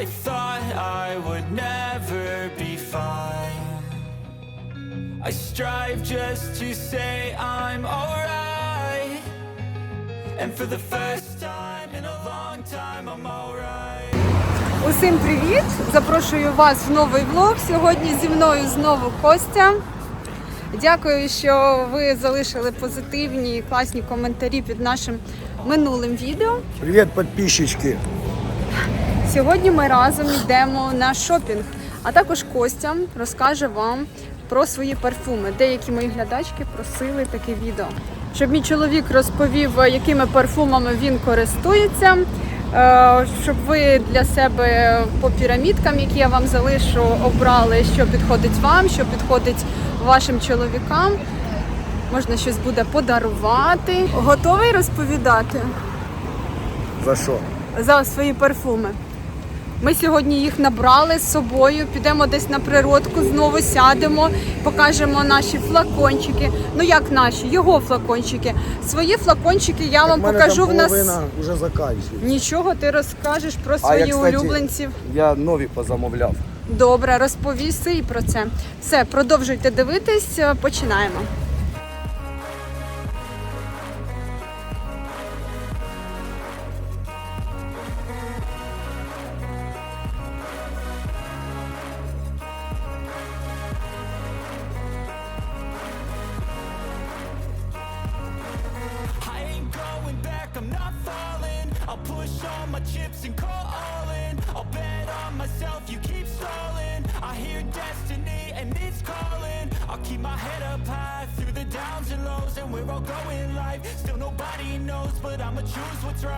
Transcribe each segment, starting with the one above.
I thought I would never be fine. I strive just to say I'm alright. And for the first time in a long time, I'm alright. Усім привіт! Запрошую вас в новий влог. Сьогодні зі мною знову Костя. Дякую, що ви залишили позитивні і класні коментарі під нашим минулим відео. Привет, подписчики! Сьогодні ми разом йдемо на шопінг, а також Костя розкаже вам про свої парфуми. Деякі мої глядачки просили таке відео. Щоб мій чоловік розповів, якими парфумами він користується, е, щоб ви для себе по пірамідкам, які я вам залишу, обрали, що підходить вам, що підходить вашим чоловікам. Можна щось буде подарувати. Готовий розповідати? За що? за свої парфуми. Ми сьогодні їх набрали з собою, підемо десь на природку, знову сядемо, покажемо наші флакончики. Ну як наші, його флакончики. Свої флакончики я вам мене покажу там в нас. половина вже заканчується. Нічого ти розкажеш про А свої я, кстати, улюбленців. Я нові позамовляв. Добре, розповіси і про це. Все, продовжуйте дивитись, починаємо.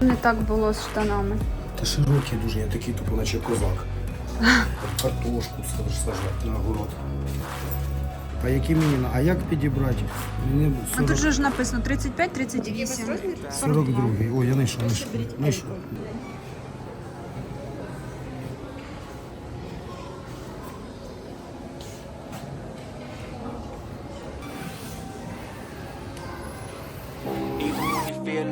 Не так було з штанами. Та широкий дуже, я такий тупо, наче козак. Картошку сажати на город. А які мені? А як підібрати? Мені А 40... тут же ж написано 35-38. 42. О, я знайшов, знайшов.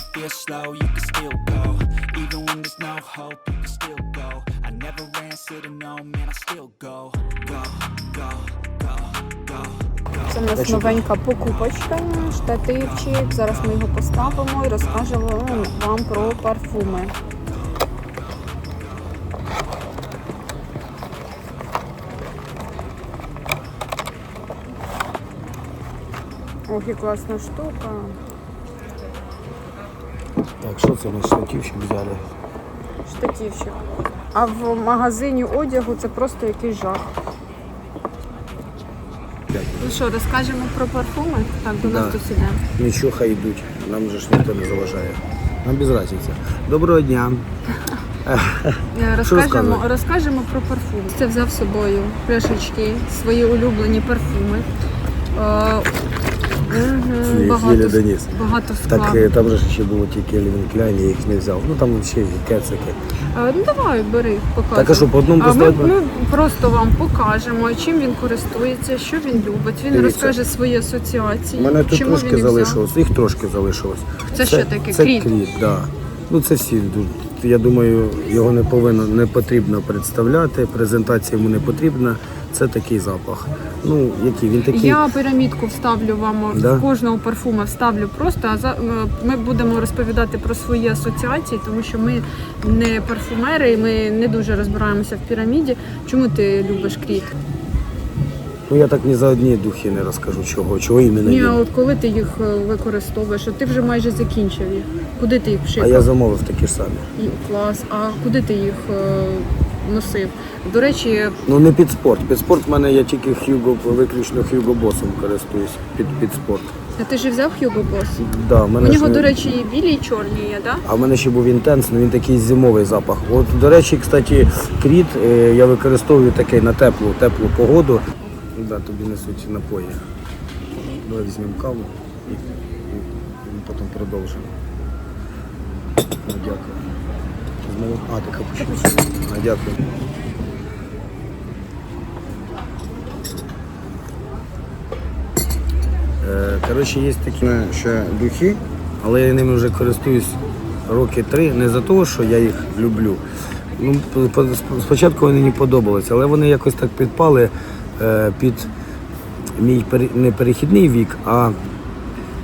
you feel slow, you can still go. Even when there's no hope, you can still go. I never ran, sitting no man, I still go. Go, go, go, go. go. Це в нас новенька покупочка, штативчик. Зараз ми його поставимо і розкажемо вам про парфуми. Ох, і класна штука. Так, що це ми штатівщик взяли? Штативчик. А в магазині одягу це просто якийсь жах. Ну що, розкажемо про парфуми? Так, до нас Да. тут іде. Нічого хай йдуть, нам же ж ніхто не заважає. Нам без разниці. Доброго дня. Е, Розкажемо, розказувати? розкажемо про парфуми. Це взяв з собою пляшечки, свої улюблені парфуми. Е, Їх багато, доніс. багато Так е, там же ще було тільки Лівін Кляйн, я їх не взяв. Ну там ще кецики. Е, Ну давай, бери, показуй. Так, а що, по одному А ми, ми просто вам покажемо, чим він користується, що він любить. Він Дивіться. розкаже свої асоціації. У мене тут чому трошки він їх взяв. залишилось, їх трошки залишилось. Це що таке? Це Кріт? кріт, да. Ну це всі. дуже- Я думаю, його не повинно не потрібно представляти. Презентація йому не потрібна. Це такий запах. Ну, який він такий. Я пірамідку вставлю вам Да? в кожного парфума вставлю просто. А за е, ми будемо розповідати про свої асоціації, тому що ми не парфумери, і ми не дуже розбираємося в піраміді. Чому ти любиш кріт? Ну я так ні за одні духи не розкажу, чого, чого іменно Ні, а от коли ти їх е, використовуєш, ти вже майже закінчив їх. Куди ти їх А я замовив такі ж самі. Клас. А куди ти їх е, носив? До речі, Ну не під спорт. Під спорт в мене я тільки Hugo, виключно Hugo Bossом користуюсь під, під спорт. а ти ж взяв Hugo Boss? Да, У нього, не- до речі, і білі, і чорні є, так? А в мене ще був інтенс, ну він такий зимовий запах. От, до речі, кстати, кріт е, я використовую такий на теплу, теплу погоду. Да, тобі несуть напої. Давай візьмемо каву і, і, і потім продовжимо. Ну, дякую. Знову, а, ти капучино. А, дякую. Е, Коротше, є такі ще духи, але я ними вже користуюсь роки три. Не за того, що я їх люблю. Ну, по- по- спочатку вони мені подобалися, але вони якось так підпали е, під мій не перехідний вік, а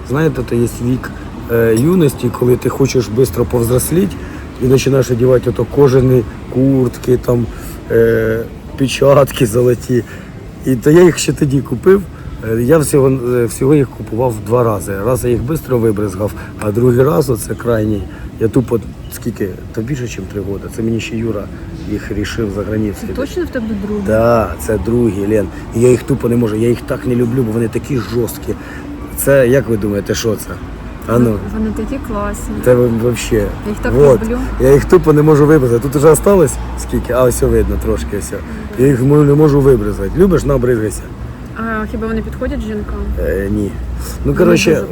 знаєте, то є вік е, юності, коли ти хочеш швидко повзросліти і починаєш одягати ото кожані куртки, там, е, печатки золоті. І то я їх ще тоді купив. Е, Я всього, е, всього їх купував два рази. Раз я їх швидко вибризгав, а другий раз, оце крайній, я тупо скільки, то більше, ніж три роки. Це мені ще Юра їх рішив за границею. Точно в тебе друг? Да, це другі, Лен. І я їх тупо не можу. Я їх так не люблю, бо вони такі жорсткі. Це як ви думаєте, що це? А ну, Вони такі класні. це взагалі. Я їх так вот. люблю. Я їх тупо не можу вибрати. Тут вже осталось скільки, а ось видно трошки. Ось. Я їх не можу вибрати. Любиш, набризгайся. А хіба вони підходять жінкам? Е, ні. Ну, коротше,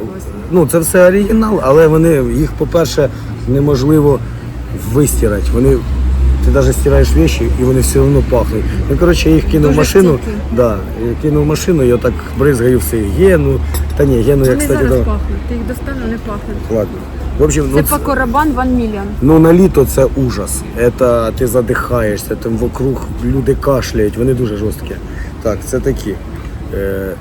ну це все оригінал, але вони, їх, по-перше, неможливо вистирати. Вони, ти навіть стираєш речі і вони все одно пахнуть. Ну, коротше, я їх кинув в машину. Да, я кинув в машину, я так бризгаю все. Гену. Та ні, гену я, Вони кстати, зараз да. пахнуть. Ти їх достану, не пахнуть. Ладно. В общем, Це ну, Пако Рабан Ван Мільян. Ну на літо це ужас. Это ти задихаєшся, там вокруг люди кашляють, вони дуже жорсткі. Так, це такі. Е,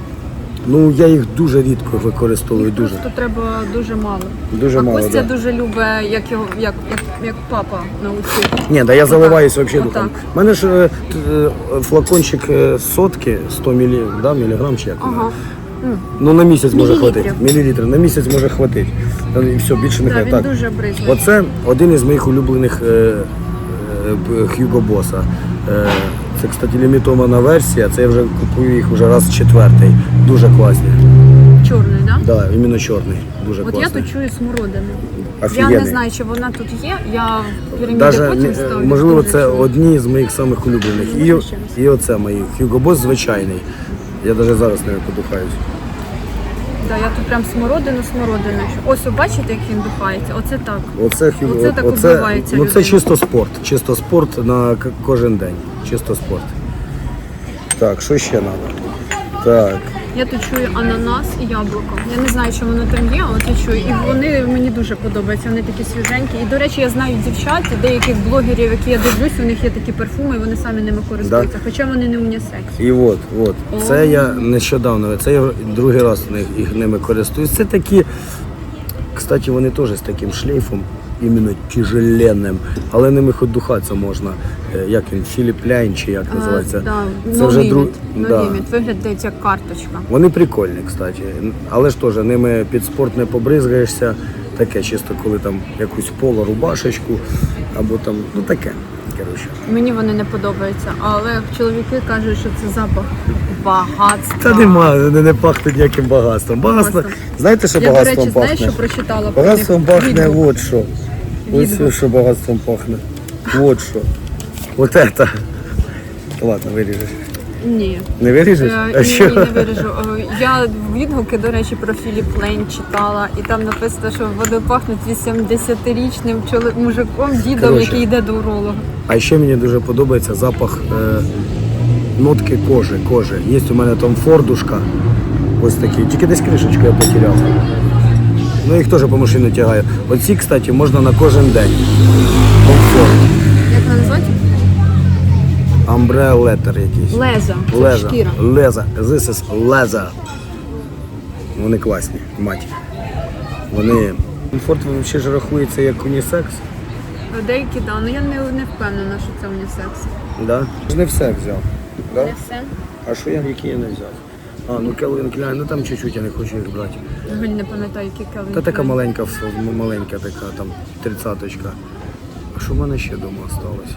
ну я їх дуже рідко використовую. Їх Дуже. просто треба дуже мало. Дуже а мало, Костя да. дуже любить, як його як, як, як папа навчив. Ні, да я заливаюсь Отак, взагалі духом. У мене ж е, т- е, флакончик е, сотки, 100 мілі, да, міліграм чи як. Ага. Ну на місяць може Мілілітрів. хватити. Мілілітр. На місяць може хватити. І все, більше не хватить. він Так. дуже бризлий. Оце один із моїх улюблених е, е, б- Hugo Е, це, кстати, лімітована версія. Це я вже купую їх вже раз четвертий. Дуже класні. Чорний, да? Да, іменно чорний. Дуже От я тут чую смородину. Я не знаю, чи вона тут є. Я Даже, потім е, ставлю. можливо, це одні з моїх самих улюблених. І, і оце мої. Hugo Boss звичайний. Я навіть зараз не подухаюсь. Да, я тут прям смородину, смородину. Ось, ви бачите, як він духається? Оце так. Оце, Оце так оце, вбивається ну, це чисто спорт. Чисто спорт на к- кожен день. Чисто спорт. Так, що ще треба? Так. Я тут чую ананас і яблуко. Я не знаю, що воно там є, але я чую. І вони мені дуже подобаються. Вони такі свіженькі. І до речі, я знаю дівчат, деяких блогерів, які я дивлюсь, у них є такі парфуми, і вони самі ними користуються. Хоча вони не унісекс. І от, от. Це я нещодавно, це я другий раз них- їх ними користуюсь. Це такі, кстати, вони теж з таким шлейфом, іменно тяжеленним, але ними хоч духатися можна. е, як він, філіпляйн чи як називається. Да, Це вже limit, друг- no да. Виглядає як карточка. Вони прикольні, кстати. Але ж теж ними під спорт не побризгаєшся. Таке чисто, коли там якусь поло рубашечку або там, ну таке. Коротше. Мені вони не подобаються, але чоловіки кажуть, що це запах багатства. Та нема, не, не пахне ніяким багатством. Багатство, Багатством. знаєте, що Я, до багатством речі, знаєш, пахне? що прочитала про Багатством пахне от що. Ось що багатством пахне. От що. От это. Ладно, виріжеш. Ні. Не виріжеш? Е, ні, що? ні, не виріжу. Е, Я відгуки, до речі, про Філіп Лейн читала, і там написано, що вони пахнуть 80-річним чоло- мужиком, дідом, Коротше. який йде до уролога. А ще мені дуже подобається запах е, нотки кожи. кожи. Є у мене там фордушка. Ось такі. Тільки десь кришечку я потеряв. Ну їх теж по машині тягаю. Оці, кстати, можна на кожен день. Комфорт. Як вона називається? Амбре летер якийсь. Леза. Це Леза. шкіра. Леза. This is леза. Вони класні, мать. Вони. Комфорт взагалі ж рахується як унісекс. Деякі, да, але я не, не впевнена, що це унісекс. Да? ж Не все взяв. Да? Не все. А що я які я не взяв? А, ну Calvin Klein, ну там чуть-чуть я не хочу їх брати. Взагалі не пам'ятаю, які Calvin Та така маленька, ф- маленька така, там, тридцяточка. А що в мене ще вдома залишилось?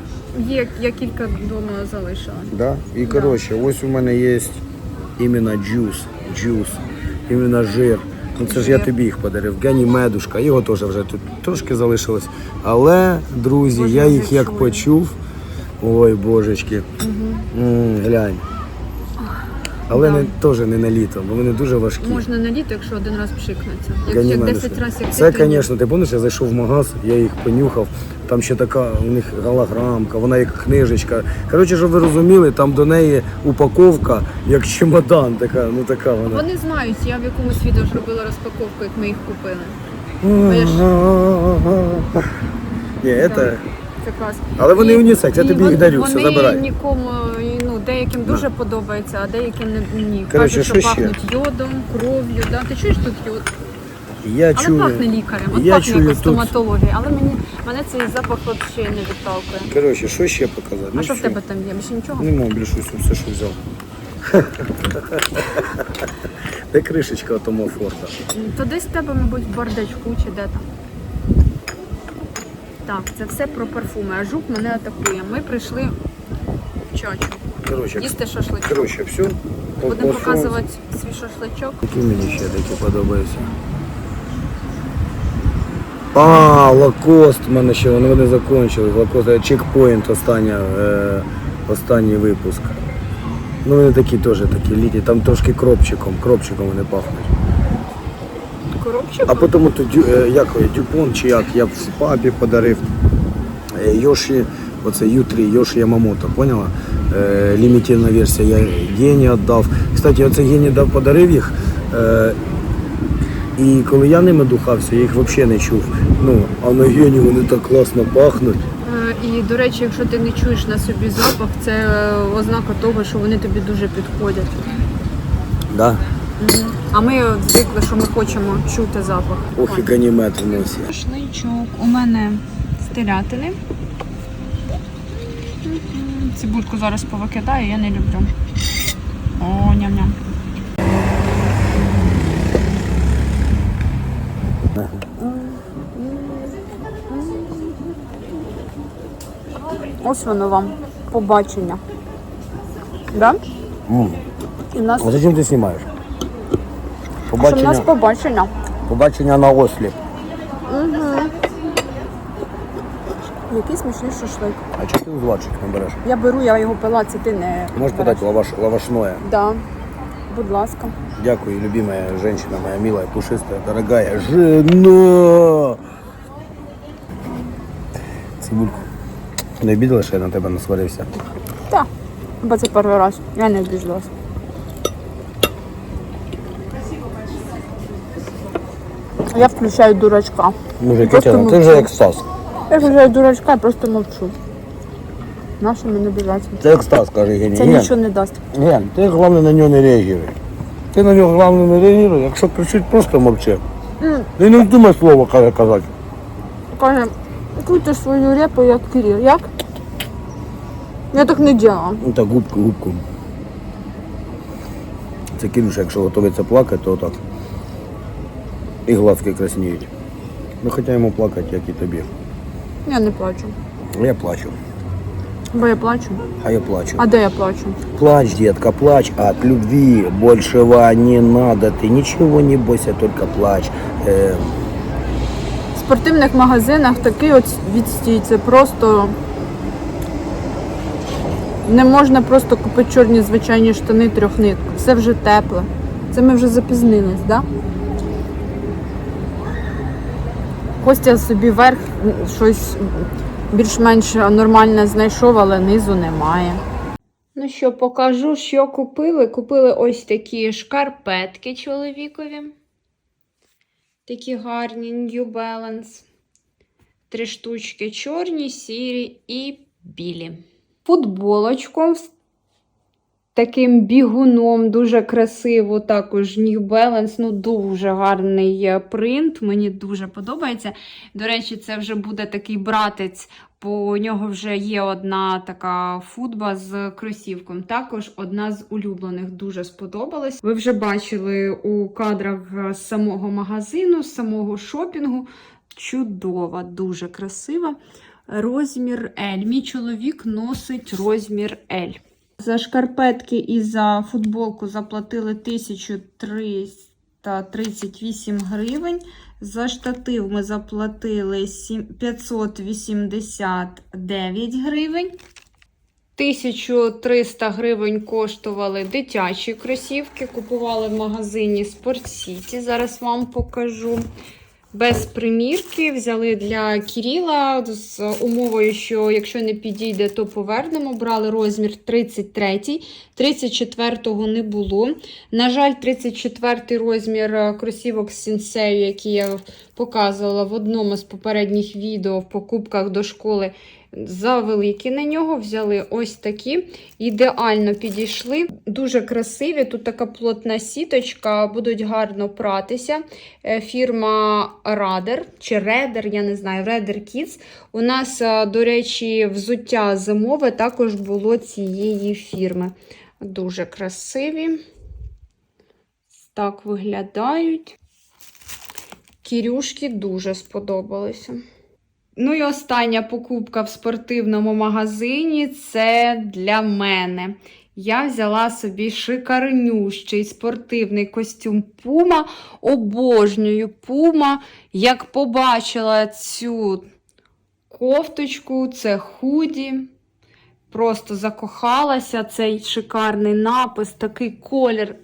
Є, я кілька вдома залишила. Да? І коротше, ось у мене є іменно джус, джус, іменно жир. Ну це ж я Жир. тобі їх подарив. Гені медушка, його теж вже тут трошки залишилось. Але, друзі, Боже, я їх як чую. почув. Ой, божечки. М, глянь. Але не, теж не на літо, бо вони дуже важкі. Можна на літо, якщо один раз пшикнеться. Як, Гані як 10 разів як Це, звісно, ти пам'ятаєш, я зайшов в магаз, я їх понюхав. Там ще така у них голограмка, вона як книжечка. Коротше, щоб ви розуміли, там до неї упаковка як чемодан, така, ну така вона. Вони знають, я в якомусь відео ж робила розпаковку, як ми їх купили. Ні, це... Це клас. Але вони І- унісекс, я тобі їх дарю, все, вони нікому, ну, деяким дуже подобається, а деяким не ні. Кажуть, що що ще? пахнуть йодом, кров'ю. Да? Ти чуєш тут йод? Я Але чую, пахне лікарем, от я пахне чую якось тут. стоматологією. Але мені мене цей запах взагалі не відталкує. Коротше, що ще показати? А Ну, що в тебе там є? Більше нічого? Нема більше все, що взяв. Де кришечка того форта? То десь в тебе, мабуть, в бардачку чи де там. Так, це все про парфуми. А жук мене атакує. Ми прийшли в чачу. Коротше, Їсти шашличок. коротше, все. Будемо показувати свій шашличок. Які мені ще такі подобаються? А, лакост в мене ще, вони, вони закончились. Лакост, е, чекпоінт остання, е, останній випуск. Ну вони такі теж такі літні, там трошки кропчиком, кропчиком вони пахнуть. А потім тут е, як дюпон чи як, я в папі подарив. Е, Йоші, оце Ю3, Йоші Ямамото, поняла? Е, лімітівна версія, я Гені віддав. Кстати, оце Гені дав, подарив їх. І коли я ними духався, я їх взагалі не чув. Ну, а на Гені вони так класно пахнуть. І, до речі, якщо ти не чуєш на собі запах, це ознака того, що вони тобі дуже підходять. Да? А ми звикли, що ми хочемо чути запах. Ох, і ганімет в носі. Шашличок у мене з телятини. Цибульку зараз повикидаю, я не люблю. О, ням-ням. Ось воно вам побачення. Да? М. І нас, А зачем ти знімаєш? Що в нас Побачення, побачення. побачення на ослі. Який смішний шашлик. А чого ти узлачик не береш? Я беру, я його пила, це ти не Можеш береш. подати лаваш, лавашное? Да. Будь ласка. Дякую, любимая женщина, моя милая, пушистая, дорогая жена. Цибульку. Не обідала, що я на тебе насварився? Так. Бо це перший раз. Я не обіжалась. Я включаю дурачка. Мужик, Просто Тетяна, ти вже як Стас. Я включаю дурачка і просто мовчу. Нащо мені обіжатися? Це як Стас, каже Євгеній. Це Ген, нічого не дасть. Ген, ти головне на нього не реагуй. Ти на нього головне не реагуй, якщо кричить, просто мовчи. Ти не думай слово каже казати. Каже, куйте свою репу, як Кирил. Як? Я так не діла. Ну так, губку, губку. Це Кирюша, якщо готується плакати, то так. І глазки красніють. Ну хоча йому плакати, як і тобі. Я не плачу. Я плачу. Бо я плачу. А я плачу. А де я плачу? Плачь, детка, плачь от любви. Большего не надо. Ты ничего не бойся, только плачь. Э, В спортивних магазинах такий от відстій. Це просто. Не можна просто купити чорні звичайні штани трьохнитку. Все вже тепле. Це ми вже запізнились, так? Да? Костя собі верх щось більш-менш нормальне знайшов, але низу немає. Ну що, покажу, що купили. Купили ось такі шкарпетки чоловікові. Такі гарні New Balance. Три штучки чорні, сірі і білі. Футболочку таким бігуном, дуже красиво. Також New Balance, ну дуже гарний принт. Мені дуже подобається. До речі, це вже буде такий братець. По нього вже є одна така футба з кросівком. Також одна з улюблених дуже сподобалась. Ви вже бачили у кадрах з самого магазину, з самого шопінгу. Чудова, дуже красива. Розмір L. Мій чоловік носить розмір L. За шкарпетки і за футболку заплатили 1338 гривень. За штатив ми заплатили 589 гривень. 1300 гривень коштували дитячі кросівки. Купували в магазині City. Зараз вам покажу. Без примірки взяли для Кіріла з умовою, що якщо не підійде, то повернемо. Брали розмір 33, 34-го не було. На жаль, 34-й розмір е, кросівок з сінсею, які я показувала в одному з попередніх відео в покупках до школи. Завеликі на нього взяли ось такі. Ідеально підійшли. Дуже красиві. Тут така плотна сіточка, будуть гарно пратися. Е, Фірма Radar чи Redder, я не знаю, Redder Kids. У нас, е, до речі, взуття зимове також було цієї фірми. Дуже красиві. Так виглядають. Кірюшки дуже сподобалися. Ну і остання покупка в спортивному магазині це для мене. Я взяла собі шикарнющий спортивний костюм Puma. Обожнюю Puma. Як побачила цю кофточку, це худі. Просто закохалася цей шикарний напис, такий колір.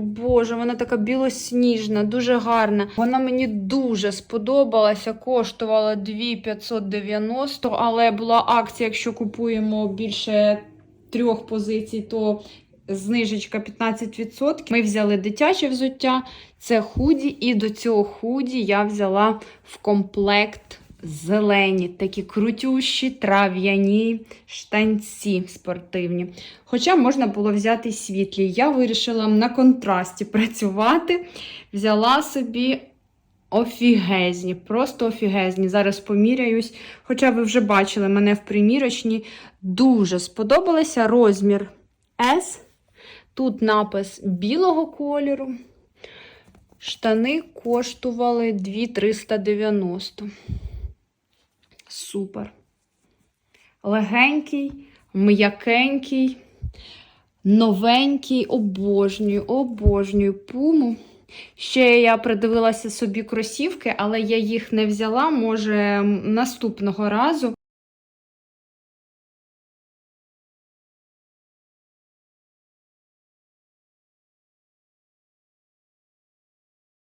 Боже, вона така білосніжна, дуже гарна. Вона мені дуже сподобалася, коштувала 2590, але була акція, якщо купуємо більше трьох позицій, то знижечка 15%. Ми взяли дитяче взуття, це худі, і до цього худі я взяла в комплект зелені, такі крутющі, трав'яні штанці спортивні. Хоча можна було взяти світлі. Я вирішила на контрасті працювати. Взяла собі офігезні, просто офігезні. Зараз поміряюсь. Хоча ви вже бачили мене в примірочні. Дуже сподобалося розмір S. Тут напис білого кольору. Штани коштували 2390. Супер. Легенький, м'якенький, новенький, обожнюю, обожнюю пуму. Ще я придивилася собі кросівки, але я їх не взяла, може, наступного разу.